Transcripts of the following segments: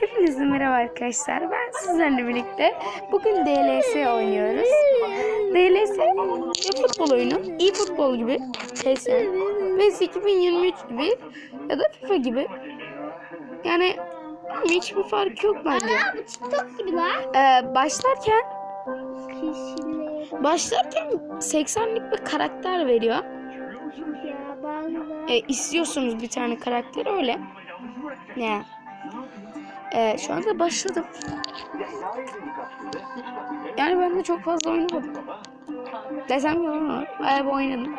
Hepinize merhaba arkadaşlar. Ben sizlerle birlikte bugün DLS oynuyoruz. DLS bir futbol oyunu. iyi futbol gibi. PES 2023 gibi ya da FIFA gibi. Yani hiçbir fark yok bence. Aa bu TikTok gibi lan. Ee, başlarken başlarken 80'lik bir karakter veriyor. ya bazıları. E, istiyorsunuz bir tane karakter öyle. Ne? E, şu anda başladım. Yani ben de çok fazla oynamadım. Desem yalan olur. Bayağı bir oynadım.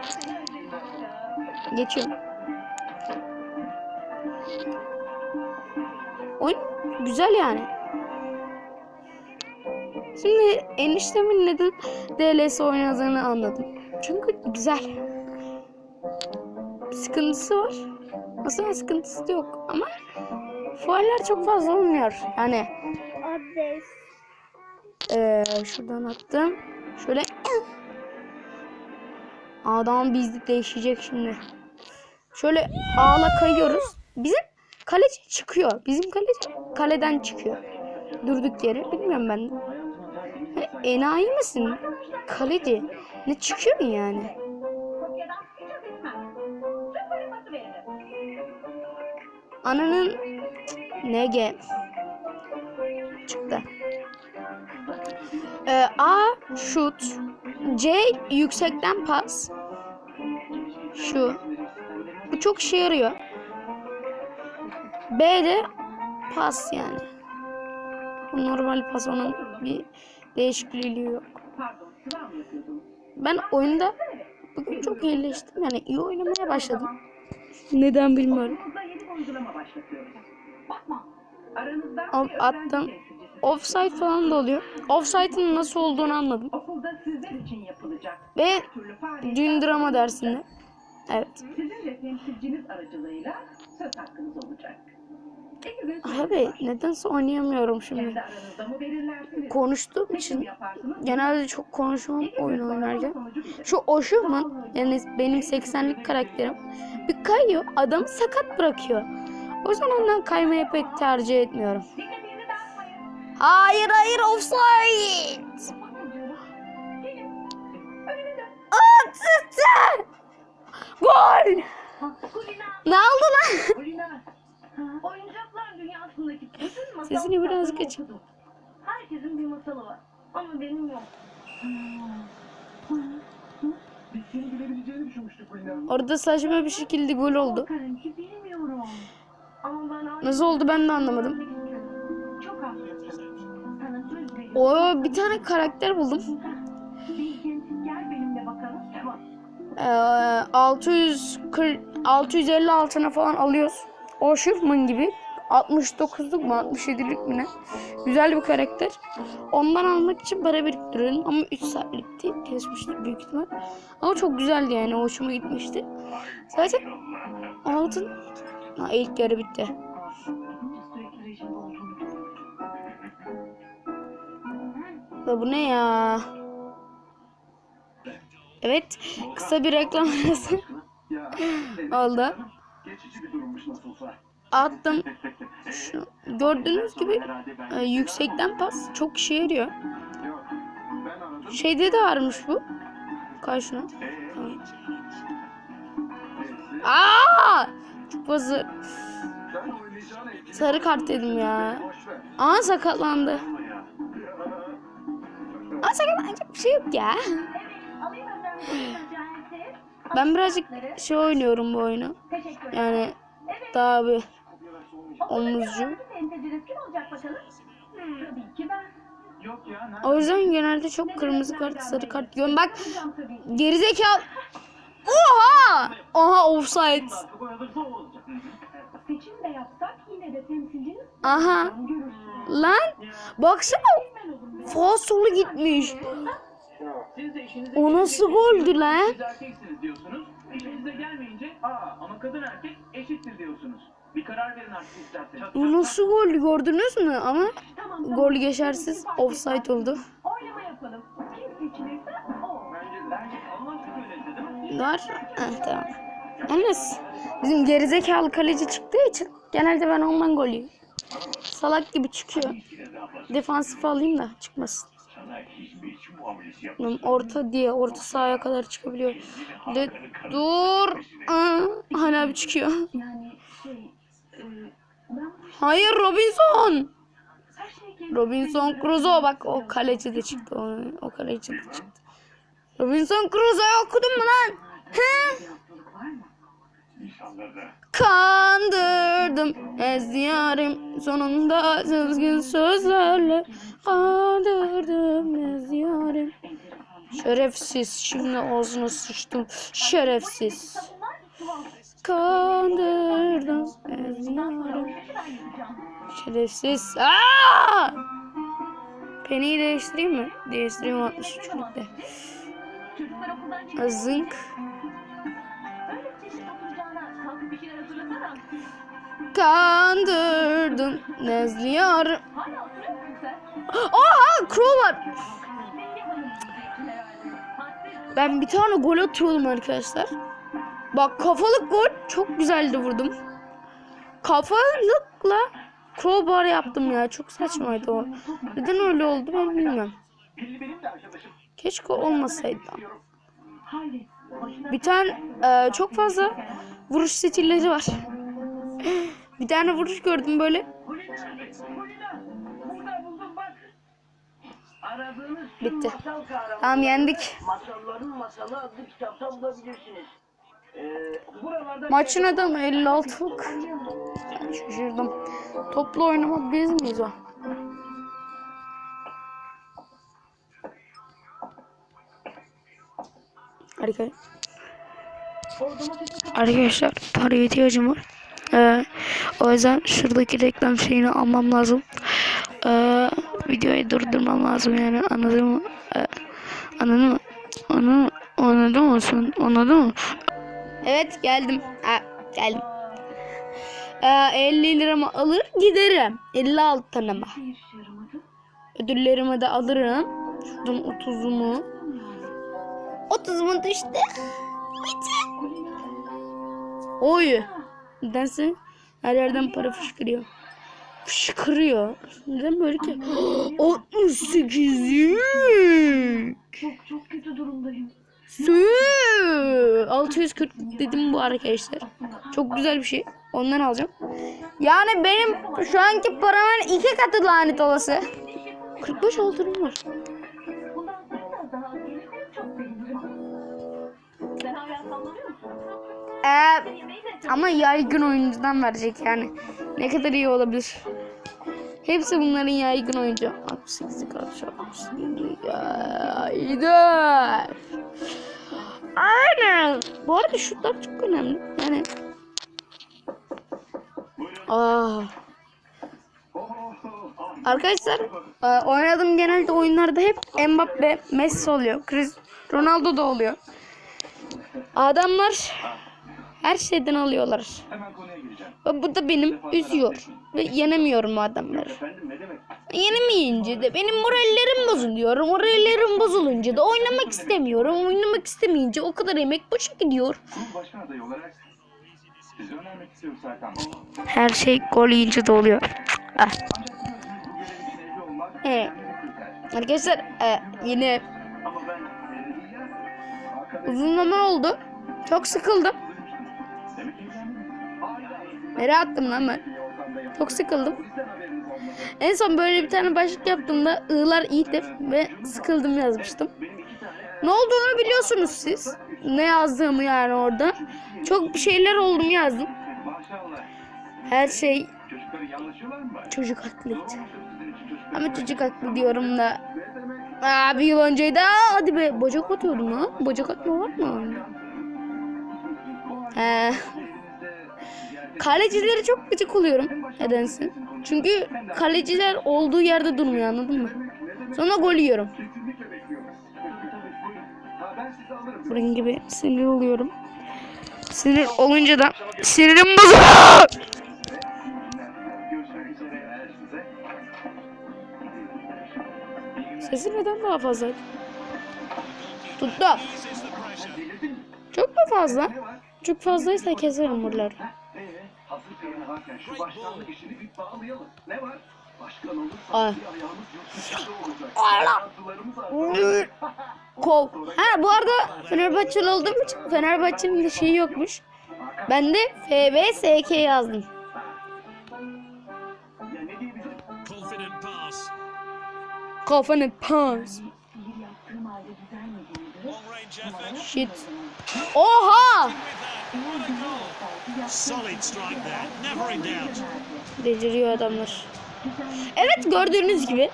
Geçiyorum. Oyun güzel yani. Şimdi eniştemin neden DLS oynadığını anladım. Çünkü güzel sıkıntısı var. Aslında sıkıntısı da yok ama fuarlar çok fazla olmuyor. Yani eee, şuradan attım. Şöyle adam bizlik değişecek şimdi. Şöyle ağla kayıyoruz. Bizim kaleci çıkıyor. Bizim kaleci kaleden çıkıyor. Durduk yere. Bilmiyorum ben. Ha, Enayi misin? Kaleci. Ne çıkıyorsun yani? Ananın nege çıktı. Ee, A şut, C yüksekten pas. Şu. Bu çok işe yarıyor. B de pas yani. Bu normal pas onun bir değişikliği yok. Ben oyunda bugün çok iyileştim yani iyi oynamaya başladım. Neden bilmiyorum. Bakma. Aranızdan Al- attım. Offside falan da oluyor. Offside'ın nasıl olduğunu anladım. Okulda sizler için yapılacak. Ve dün drama dersinde. Evet. sizin de temsilciniz aracılığıyla söz hakkınız olacak. Abi nedense oynayamıyorum şimdi. Konuştuğum için genelde çok konuşmam oyun oynarken. Şu Oşuman yani benim 80'lik karakterim bir kayıyor adamı sakat bırakıyor. O yüzden ondan kaymayı pek tercih etmiyorum. Hayır hayır offside. Attı. Gol. Ne oldu lan? Oyuncaklar dünyasındaki bütün masal Sesini biraz kitaplarını geç. okudum. Herkesin bir masalı var. Ama benim yok. Orada saçma bir şekilde gol oldu. Bilmiyorum. Nasıl oldu ben de anlamadım. O bir tane karakter buldum. Ee, 640 650 altına falan alıyoruz. O Schiffman gibi 69'luk mu 67'lik mi ne? Güzel bir karakter. Ondan almak için para biriktiriyorum ama 3 saatlikti. Kesmiştir büyük ihtimal. Ama çok güzeldi yani hoşuma gitmişti. Zaten altın ha, ilk yarı bitti. Da bu ne ya? Evet, kısa bir reklam arası Ya oldu. Attım. Şu, gördüğünüz gibi e, yüksekten pas çok işe yarıyor. Şeyde de varmış bu. Karşına. Aa! Etkili sarı kart dedim ya. Aa sakatlandı. Aa sakatlanacak bir şey yok ya. Ben birazcık şey oynuyorum bu oyunu. Yani daha bir omuzcu. O yüzden genelde çok kırmızı kart, sarı kart yiyorum. Bak gerizekalı. Oha! Oha offside. Bu arada o olacak. Seçim de yapsak yine de temsilciniz Aha. Lan baksana. Faul solu gitmiş. Siz de işinize O nasıl goldü lan? Siz erkeksiniz diyorsunuz. İşinize gelmeyince aa ama kadın erkek eşittir diyorsunuz. Bir karar verin artık isterseniz. O nasıl goldü gördünüz mü? Ama Tamam, tamam. gol geçersiz offside oldu. Var. Heh, tamam. Yalnız bizim gerizekalı kaleci çıktığı için genelde ben ondan gol yiyorum. salak gibi çıkıyor. Defansif alayım da çıkmasın. Orta diye orta sahaya kadar çıkabiliyor. De, dur. Aa, hala çıkıyor. Hayır Robinson. Robinson Crusoe bak o kaleci de çıktı. O kaleci de çıktı. Robinson Crusoe'yu okudun mu lan? He? Kandırdım ez yarim sonunda düzgün sözlerle Kandırdım ez yarim Şerefsiz şimdi ağzına sıçtım şerefsiz Kandırdım ez yarim Şerefsiz Aa! Penny'i değiştireyim mi? Değiştireyim 63'lükte Çocuklar okuldan çıkıyor. Zınk Öyle çeşit oturacağına kalkıp bir şeyler hazırlasana. Kandırdım Nezli yarim Hala oturuyor musun sen? Oha crow var. Ben bir tane gol atıyordum arkadaşlar. Bak kafalık gol çok güzeldi vurdum. Kafalıkla crowbar yaptım ya. Çok saçmaydı o. Neden öyle oldu ben bilmiyorum. Keşke olmasaydı. Bir tane e, çok fazla vuruş stilleri var. Bir tane vuruş gördüm böyle. Bitti. Tamam yendik. Maçın adamı 56'lık. Şaşırdım. Toplu oynama biz miyiz o? Arkadaşlar paraya ihtiyacım var. Ee, o yüzden şuradaki reklam şeyini almam lazım. Ee, videoyu durdurmam lazım yani anladın mı? Ee, anladın mı? Mı? Anladın mı sen? Anladın mı? Evet geldim. Ha, geldim. Ee, 50 liramı alır giderim. 56 tane ama. bir iş yaramadı. Ödüllerimi de alırım. Şuradan 30'umu. 30'umu düştü. Oy. Nedense her yerden para fışkırıyor. Fışkırıyor. Neden böyle ki? 68 Çok çok kötü durumdayım. Sü 640 dedim bu arkadaşlar. Çok güzel bir şey. Ondan alacağım. Yani benim şu anki paramın iki katı lanet olası. 45 altınım var. Ama yaygın oyuncudan verecek yani. Ne kadar iyi olabilir. Hepsi bunların yaygın oyuncu. 68 karşı 67 Haydi. Aynen. Bu arada şutlar çok önemli. Yani. Aa. Arkadaşlar e, oynadığım genelde oyunlarda hep Mbappe, Messi oluyor. Chris Ronaldo da oluyor. Adamlar her şeyden alıyorlar. Hemen konuya gireceğim. Ve bu da benim üzüyor. Ve yenemiyorum adamları. Efendim ne demek? Yenemeyince de benim morallerim bozuluyor. Morallerim bozulunca da oynamak istemiyorum. Oynamak istemeyince o kadar emek boşa gidiyor. Her şey gol yiyince de oluyor. Ah. Evet. Arkadaşlar e, yine e, uzun zaman oldu. Çok sıkıldım. Nereye attım lan ben? Çok sıkıldım. En son böyle bir tane başlık yaptığımda ığlar iyidir ve sıkıldım yazmıştım. Ne olduğunu biliyorsunuz siz. Ne yazdığımı yani orada. Çok bir şeyler oldum yazdım. Her şey çocuk haklıydı. Ama çocuk haklı diyorum da. Aa, bir yıl önceydi. Aa, hadi be. Bacak atıyordum ha. Bacak atma var mı? Ee, kalecilere çok gıcık oluyorum. Nedense. Çünkü kaleciler olduğu yerde durmuyor anladın mı? Sonra gol yiyorum. Bunun gibi sinir oluyorum. Sinir olunca da sinirim bozuluyor. Sesi neden daha fazla? Tuttu. Çok mu fazla? Çok fazlaysa keserim buraları. Hazır antrenör varken şu başkanlık işini bir bağlayalım. Ne var? Başkan olursa Ay. bir ayağımız yurt dışında olacak. Allah! Kov. Ha bu arada Fenerbahçeli olduğum için Fenerbahçe'nin de şeyi yokmuş. Ben de FBSK yazdım. Ya ne diyebilirim? Confident pass. Shit. Oha! With that. What a goal. Solid strike there. Never in doubt. Beceriyor adamlar. Evet gördüğünüz gibi.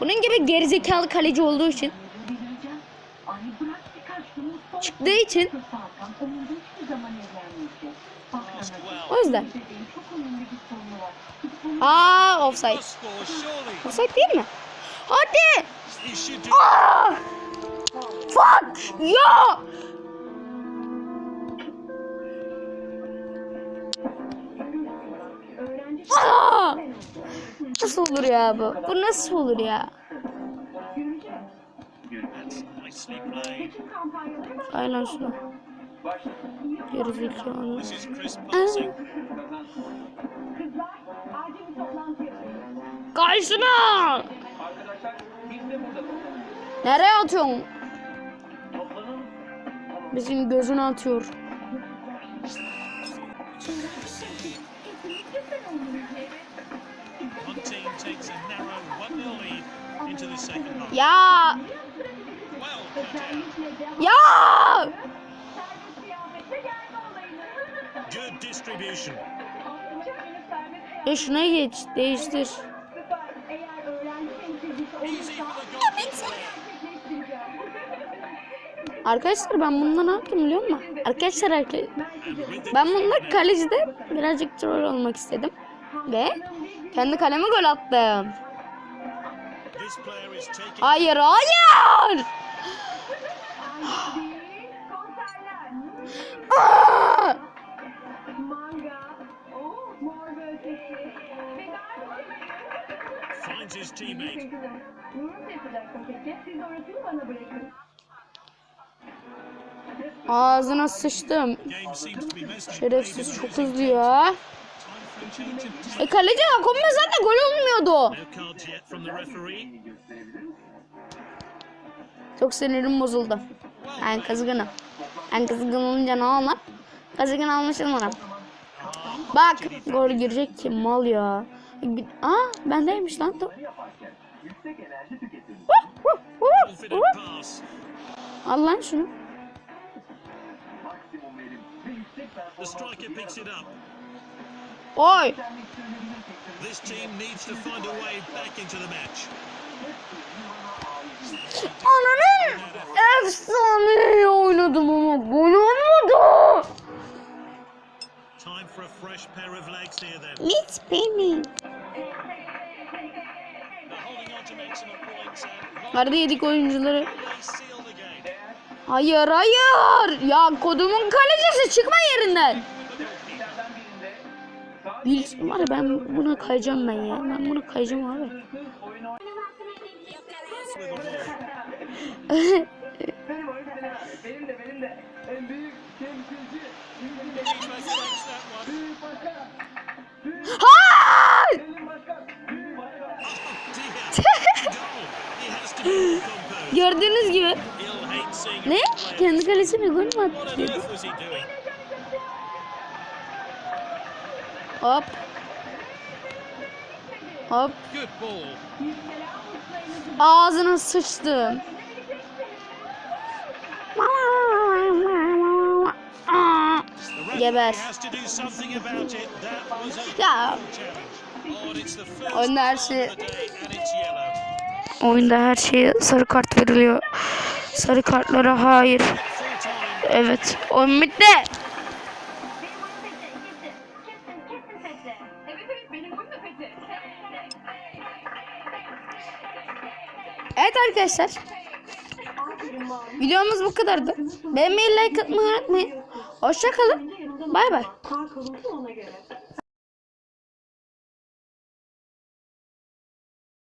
Bunun gibi gerizekalı kaleci olduğu için çıktığı için o yüzden. Aa offside. Offside değil mi? Hadi! Aa! Fuck! Ya! Nasıl olur ya bu? Bu nasıl olur ya? göreceğiz. That's nicely played. Seçim kampanyaları var. Ay lan şunu. Gerizekalı. Yapıyoruz. Karşına! Nereye atıyorsun? Bizim gözüne atıyor. Easy olursa for the goalkeeper. gerçekleştireceğim. Arkadaşlar ben bunda ne yaptım biliyor musun? Arkadaşlar arka- With the ben bunda kalecide birazcık troll olmak istedim. Ve kendi kaleme gol attım. Ötesi. Veda finds his teammate. Bunu nasıl yapacaksın peki? Siz orasını bana bırakın. Ağzına sıçtım. Şerefsiz çok hızlı ya. E kaleci Akome zaten gol olmuyordu. Çok sinirim bozuldu. Ben kızgınım. Ben kızgın olunca ne olmaz? Kızgın anlaşılmadım. Bak gol girecek ki mal ya. Aa bendeymiş lan. Al lan şunu. Oy. This team needs to find a way back into the match. Ananın efsane oynadım ama gol olmadı. Time for a fresh pair of legs here then. It's beni. Nerede yedik oyuncuları? Hayır hayır. Ya kodumun kalecisi çıkma yerinden. Bil var ya ben buna kayacağım ben ya. Ben buna kayacağım abi. Benim de benim de. En büyük temsilci. Büyük başkan. Hayır. Gördüğünüz gibi. Ne? Kendi kalesine gol mü attı Hop. Hop. Ağzına The Geber. Ya Oyunda her şey oyunda her şeye sarı kart veriliyor. Sarı kartlara hayır. Evet. Oyun bitti. Evet arkadaşlar. Videomuz bu kadardı. Beğenmeyi like atmayı unutmayın. Hoşçakalın. Bay bay.